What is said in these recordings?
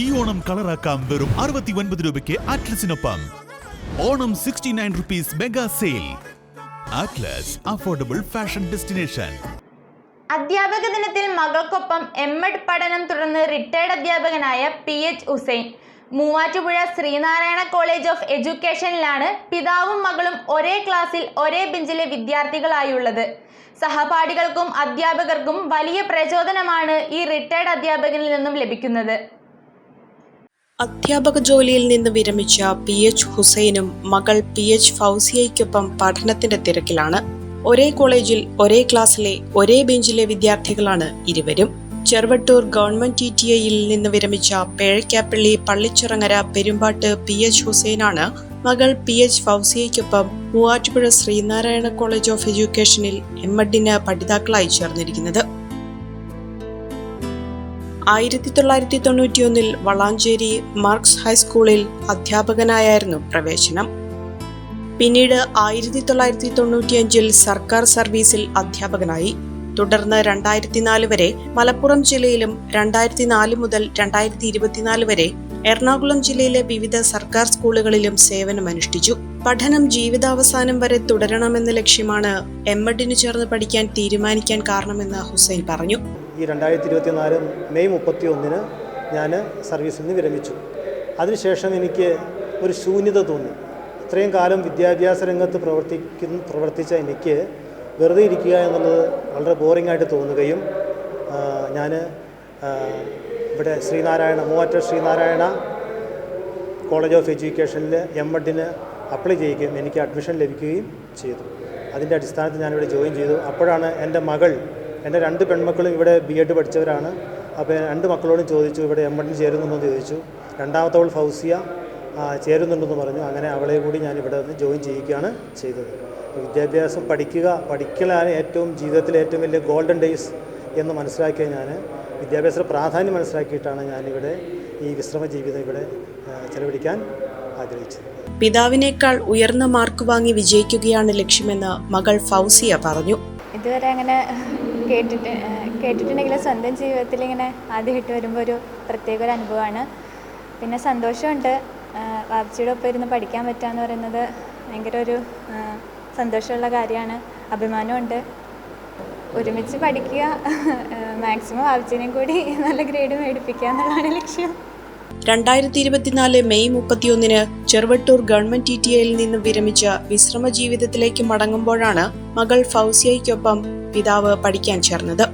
ഈ ഓണം കളറാക്കാം വെറും അറുപത്തി ഒൻപത് രൂപയ്ക്ക് അറ്റ്ലസിനൊപ്പം. Onam sixty nine rupees mega sale Atlas affordable fashion destination അധ്യാപക ദിനത്തിൽ മകൾക്കൊപ്പം എം എഡ് പഠനം തുടർന്ന് റിട്ടയർഡ് അധ്യാപകനായ P H Hussain. Muvattupuzha Sreenarayana college of എഡ്യൂക്കേഷനിലാണ് പിതാവും മകളും ഒരേ ക്ലാസ്സിൽ ഒരേ ബെഞ്ചിലെ വിദ്യാർത്ഥികളായുള്ളത്. സഹപാഠികൾക്കും അധ്യാപകർക്കും വലിയ പ്രചോദനമാണ് ഈ റിട്ടയർഡ് അധ്യാപകനിൽ നിന്നും ലഭിക്കുന്നത്. അധ്യാപക ജോലിയിൽ നിന്ന് വിരമിച്ച പി എച്ച് ഹുസൈനും മകൾ പി എച്ച് ഫൗസിയയ്ക്കൊപ്പം പഠനത്തിന്റെ തിരക്കിലാണ്. ഒരേ കോളേജിൽ ഒരേ ക്ലാസ്സിലെ ഒരേ ബെഞ്ചിലെ വിദ്യാർത്ഥികളാണ് ഇരുവരും. ചെറുവട്ടൂർ ഗവൺമെന്റ് ടി ടി ഐയിൽ നിന്ന് വിരമിച്ച പേഴയ്ക്കാപ്പള്ളി പള്ളിച്ചിറങ്ങര പെരുമ്പാട്ട് പി എച്ച് ഹുസൈനാണ് മകൾ പി എച്ച് ഫൗസിയയ്ക്കൊപ്പം മൂവാറ്റുപുഴ ശ്രീനാരായണ കോളേജ് ഓഫ് എഡ്യൂക്കേഷനിൽ എം എഡിന് പഠിതാക്കളായി ചേർന്നിരിക്കുന്നത്. ആയിരത്തി തൊള്ളായിരത്തി തൊണ്ണൂറ്റിയൊന്നിൽ വളാഞ്ചേരി മാർക്സ് ഹൈസ്കൂളിൽ അധ്യാപകനായായിരുന്നു പ്രവേശനം. പിന്നീട് ആയിരത്തി തൊള്ളായിരത്തി തൊണ്ണൂറ്റിയഞ്ചിൽ സർക്കാർ സർവീസിൽ അധ്യാപകനായി. തുടർന്ന് രണ്ടായിരത്തി നാല് വരെ മലപ്പുറം ജില്ലയിലും രണ്ടായിരത്തി നാല് മുതൽ രണ്ടായിരത്തി ഇരുപത്തിനാല് വരെ എറണാകുളം ജില്ലയിലെ വിവിധ സർക്കാർ സ്കൂളുകളിലും സേവനമനുഷ്ഠിച്ചു പഠനം ജീവിതാവസാനം വരെ തുടരണമെന്ന ലക്ഷ്യമാണ് എം എഡിന് ചേർന്ന് പഠിക്കാൻ തീരുമാനിക്കാൻ കാരണമെന്ന് ഹുസൈൻ പറഞ്ഞു. ഈ രണ്ടായിരത്തി ഇരുപത്തിനാല് മെയ് മുപ്പത്തി ഒന്നിന് ഞാൻ സർവീസിൽ നിന്ന് വിരമിച്ചു. അതിനുശേഷം എനിക്ക് ഒരു ശൂന്യത തോന്നി. ഇത്രയും കാലം വിദ്യാഭ്യാസ രംഗത്ത് പ്രവർത്തിക്കുന്ന പ്രവർത്തിച്ച എനിക്ക് വെറുതെ ഇരിക്കുക എന്നുള്ളത് വളരെ ബോറിംഗ് ആയിട്ട് തോന്നുകയും ഞാൻ ഇവിടെ ശ്രീനാരായണ മൂവാറ്റ ശ്രീനാരായണ കോളേജ് ഓഫ് എഡ്യൂക്കേഷനിൽ എം എഡിന് അപ്ലൈ ചെയ്യുകയും എനിക്ക് അഡ്മിഷൻ ലഭിക്കുകയും ചെയ്തു. അതിന്റെ അടിസ്ഥാനത്തിൽ ഞാനിവിടെ ജോയിൻ ചെയ്തു. അപ്പോഴാണ് എന്റെ മകൾ എന്റെ രണ്ട് പെൺമക്കളും ഇവിടെ ബി എഡ് പഠിച്ചവരാണ്. അപ്പോൾ രണ്ട് മക്കളോടും ചോദിച്ചു ഇവിടെ എം എഡിന് ചേരുന്നുണ്ടോ? എന്ന് ചോദിച്ചു. രണ്ടാമത്തവൾ ഫൗസിയ ചേരുന്നുണ്ടെന്ന് പറഞ്ഞു. അങ്ങനെ അവളെ കൂടി ഞാൻ ഇവിടെ നിന്ന് ജോയിൻ ചെയ്യുകയാണ് ചെയ്തത്. വിദ്യാഭ്യാസം പഠിക്കുക പഠിക്കലാണ് ഏറ്റവും ജീവിതത്തിലെ ഏറ്റവും വലിയ ഗോൾഡൻ ഡേയ്സ് എന്ന് മനസ്സിലാക്കിയ ഞാൻ വിദ്യാഭ്യാസ പ്രാധാന്യം മനസ്സിലാക്കിയിട്ടാണ് ഞാനിവിടെ ഈ വിശ്രമ ജീവിതം ഇവിടെ ചെലവഴിക്കാൻ ആഗ്രഹിച്ചത്. പിതാവിനേക്കാൾ ഉയർന്ന മാർക്ക് വാങ്ങി വിജയിക്കുകയാണ് ലക്ഷ്യമെന്ന് മകൾ ഫൗസിയ പറഞ്ഞു. ഇതുവരെ അങ്ങനെ കേട്ടിട്ട് കേട്ടിട്ടുണ്ടെങ്കിൽ സ്വന്തം ജീവിതത്തിൽ ഇങ്ങനെ ആദ്യമായിട്ട് വരുമ്പോൾ ഒരു പ്രത്യേക ഒരു അനുഭവമാണ്. പിന്നെ സന്തോഷമുണ്ട്. വാപ്ചിയുടെ ഒപ്പം ഇരുന്ന് പഠിക്കാൻ പറ്റുക എന്ന് പറയുന്നത് ഭയങ്കര ഒരു സന്തോഷമുള്ള കാര്യമാണ്. അഭിമാനമുണ്ട്. ഒരുമിച്ച് പഠിക്കുക മാക്സിമം വാപ്ചിനെയും കൂടി നല്ല ഗ്രേഡ് മേടിപ്പിക്കുക എന്നുള്ളതാണ് ലക്ഷ്യം. രണ്ടായിരത്തി ഇരുപത്തിനാല് മെയ് മുപ്പത്തിയൊന്നിന് ചെറുവട്ടൂർ ഗവൺമെന്റ് ടി ടി ഐയിൽ നിന്ന് വിരമിച്ച വിശ്രമ ജീവിതത്തിലേക്ക് മടങ്ങുമ്പോഴാണ് മകൾ ഫൗസിയയ്ക്കൊപ്പം പിതാവ് പഠിക്കാൻ ചേർന്നത്.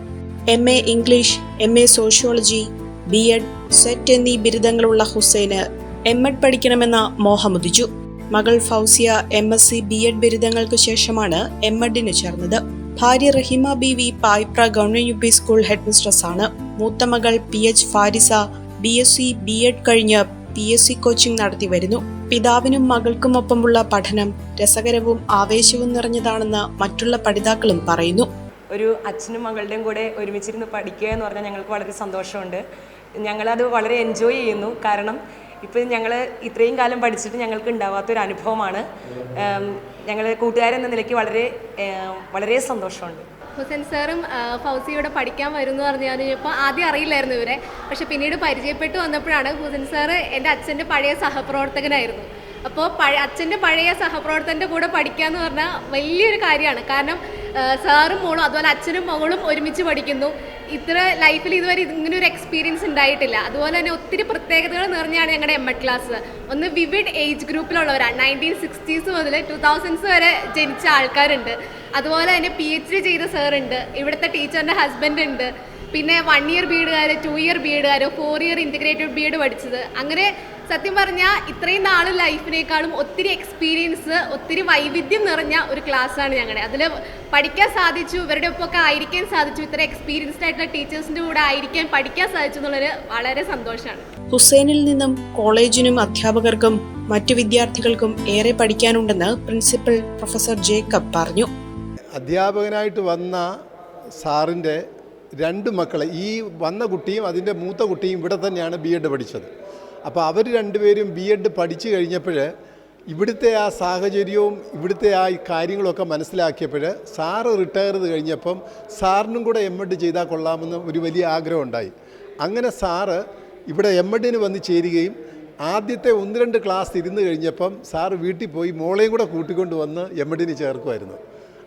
M A English M A sociology B Ed SET എന്നീ ബിരുദങ്ങളുള്ള ഹുസൈന് എം എഡ് പഠിക്കണമെന്ന മോഹമുദിച്ചു. മകൾ Fousiya M S C B Ed ബിരുദങ്ങൾക്ക് ശേഷമാണ് എം എഡിന് ചേർന്നത്. ഭാര്യ Rahima B V Payipra government U P school headmistress ആണ്. മൂത്ത മകൾ P H Farisa B S C B Ed കഴിഞ്ഞ് പി എസ് സി കോച്ചിംഗ് നടത്തി വരുന്നു. പിതാവിനും മകൾക്കുമൊപ്പമുള്ള പഠനം രസകരവും ആവേശവും നിറഞ്ഞതാണെന്ന് മറ്റുള്ള പഠിതാക്കളും പറയുന്നു. ഒരു അച്ഛനും മകളുടെയും കൂടെ ഒരുമിച്ചിരുന്ന് പഠിക്കുക എന്ന് പറഞ്ഞാൽ ഞങ്ങൾക്ക് വളരെ സന്തോഷമുണ്ട്. ഞങ്ങളത് വളരെ എൻജോയ് ചെയ്യുന്നു. കാരണം ഇപ്പം ഞങ്ങൾ ഇത്രയും കാലം പഠിച്ചിട്ട് ഞങ്ങൾക്ക് ഉണ്ടാവാത്തൊരു അനുഭവമാണ്. ഞങ്ങൾ കൂട്ടുകാരെന്ന നിലയ്ക്ക് വളരെ വളരെ സന്തോഷമുണ്ട്. ഹുസൈൻ സാറും ഫൗസി ഇവിടെ പഠിക്കാൻ വരുന്നു പറഞ്ഞു കഴിഞ്ഞപ്പോൾ ആദ്യം അറിയില്ലായിരുന്നു ഇവരെ. പക്ഷെ പിന്നീട് പരിചയപ്പെട്ട് വന്നപ്പോഴാണ് ഹുസൈൻ സാറ് എന്റെ അച്ഛന്റെ പഴയ സഹപ്രവർത്തകനായിരുന്നു. അപ്പോൾ പഴയ അച്ഛന്റെ പഴയ സഹപ്രവർത്തകന്റെ കൂടെ പഠിക്കുക എന്ന് പറഞ്ഞാൽ വലിയൊരു കാര്യമാണ്. കാരണം സാറും മോളും അതുപോലെ അച്ഛനും മകളും ഒരുമിച്ച് പഠിക്കുന്നു. ഇത്ര ലൈഫിൽ ഇതുവരെ ഇങ്ങനെ ഒരു എക്സ്പീരിയൻസ് ഉണ്ടായിട്ടില്ല. അതുപോലെ തന്നെ ഒത്തിരി പ്രത്യേകതകൾ നിറഞ്ഞാണ് ഞങ്ങളുടെ എം എഡ് ക്ലാസ് ഒന്ന് വിവിഡ് ഏജ് ഗ്രൂപ്പിലുള്ളവരാണ് നയന്റീൻ സിക്സ്റ്റീസ് മുതൽ ടു തൗസൻഡ്സ് വരെ ജനിച്ച ആൾക്കാരുണ്ട്. അതുപോലെ തന്നെ പി എച്ച് ഡി ചെയ്ത സാറുണ്ട് ഇവിടുത്തെ ടീച്ചറിന്റെ ഹസ്ബൻഡ് ഉണ്ട്. പിന്നെ വൺ ഇയർ ബി എഡുകാർ two year B എഡുകാർ four year integrated B Ed പഠിച്ചത്. അങ്ങനെ സത്യം പറഞ്ഞാൽ ഇത്രയും നാൾ ലൈഫിനേക്കാളും ഒത്തിരി എക്സ്പീരിയൻസ് ഒത്തിരി വൈവിധ്യം നിറഞ്ഞ ഒരു ക്ലാസ്സാണ് ഞങ്ങളുടെ അതിൽ പഠിക്കാൻ സാധിച്ചു ഇവരുടെ ഒപ്പമൊക്കെ ആയിരിക്കാൻ സാധിച്ചു ഇത്ര എക്സ്പീരിയൻസ്ഡ് ആയിട്ടുള്ള ടീച്ചേഴ്സിന്റെ കൂടെ ആയിരിക്കാൻ പഠിക്കാൻ സാധിച്ചു എന്നുള്ളൊരു വളരെ സന്തോഷമാണ് ഹുസൈനിൽ നിന്നും കോളേജിനും അധ്യാപകർക്കും മറ്റു വിദ്യാർത്ഥികൾക്കും ഏറെ പഠിക്കാനുണ്ടെന്ന് പ്രിൻസിപ്പൽ പ്രൊഫസർ ജേക്കബ് പറഞ്ഞു. അധ്യാപകനായിട്ട് വന്ന സാറിന്റെ രണ്ട് മക്കളെ ഈ വന്ന കുട്ടിയും അതിന്റെ മൂത്ത കുട്ടിയും ഇവിടെ തന്നെയാണ് ബി എഡ് പഠിച്ചത്. അപ്പോൾ അവർ രണ്ടുപേരും ബി എഡ് പഠിച്ചു കഴിഞ്ഞപ്പോൾ ഇവിടുത്തെ ആ സാഹചര്യവും ഇവിടുത്തെ ആ കാര്യങ്ങളൊക്കെ മനസ്സിലാക്കിയപ്പോൾ സാറ് റിട്ടയർ ചെയ്ത് കഴിഞ്ഞപ്പം സാറിനും കൂടെ എം എഡ് ചെയ്താൽ കൊള്ളാമെന്ന് ഒരു വലിയ ആഗ്രഹം ഉണ്ടായി. അങ്ങനെ സാറ് ഇവിടെ എം എഡിന് വന്ന് ചേരുകയും ആദ്യത്തെ ഒന്ന് രണ്ട് ക്ലാസ് ഇരുന്ന് കഴിഞ്ഞപ്പം സാറ് വീട്ടിൽ പോയി മോളെയും കൂടെ കൂട്ടിക്കൊണ്ട് വന്ന് എം എഡിന് ചേർക്കുമായിരുന്നു.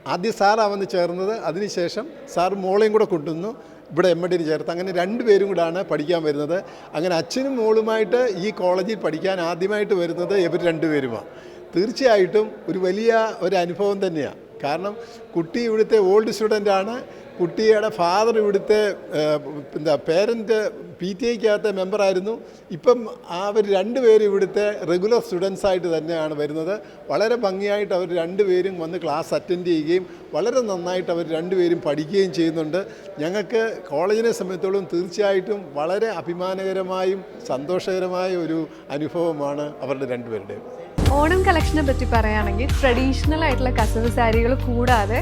ആദ്യം സാറാണ് വന്ന് ചേർന്നത് അതിനുശേഷം സാർ മോളെയും കൂടെ കൊണ്ടുവന്നു. ഇവിടെ എം എഡിന് ചേർത്ത്. അങ്ങനെ രണ്ട് രണ്ടുപേരും കൂടാണ് പഠിക്കാൻ വരുന്നത്. അങ്ങനെ അച്ഛനും മോളുമായിട്ട് ഈ കോളേജിൽ പഠിക്കാൻ ആദ്യമായിട്ട് വരുന്നത് ഇവർ രണ്ടുപേരുമാണ് തീർച്ചയായിട്ടും ഒരു വലിയ ഒരു അനുഭവം തന്നെയാണ് കാരണം കുട്ടി ഇവിടുത്തെ ഓൾഡ് സ്റ്റുഡന്റാണ് കുട്ടിയുടെ ഫാദർ ഇവിടുത്തെ എന്താ പേരന്റ് പി ടി ഐക്കകത്തെ മെമ്പറായിരുന്നു ഇപ്പം അവർ രണ്ടുപേരും ഇവിടുത്തെ റെഗുലർ സ്റ്റുഡൻസ് ആയിട്ട് തന്നെയാണ് വരുന്നത്. വളരെ ഭംഗിയായിട്ട് അവർ രണ്ടുപേരും വന്ന് ക്ലാസ് അറ്റൻഡ് ചെയ്യുകയും വളരെ നന്നായിട്ട് അവർ രണ്ടുപേരും പഠിക്കുകയും ചെയ്യുന്നുണ്ട്. ഞങ്ങൾക്ക് കോളേജിനെ സംബന്ധിച്ചോളം തീർച്ചയായിട്ടും വളരെ അഭിമാനകരമായും സന്തോഷകരമായ ഒരു അനുഭവമാണ് അവരുടെ രണ്ടുപേരുടെയും. ഓണം കളക്ഷനെ പറ്റി പറയുകയാണെങ്കിൽ ട്രഡീഷണൽ ആയിട്ടുള്ള കസവ് സാരികൾ കൂടാതെ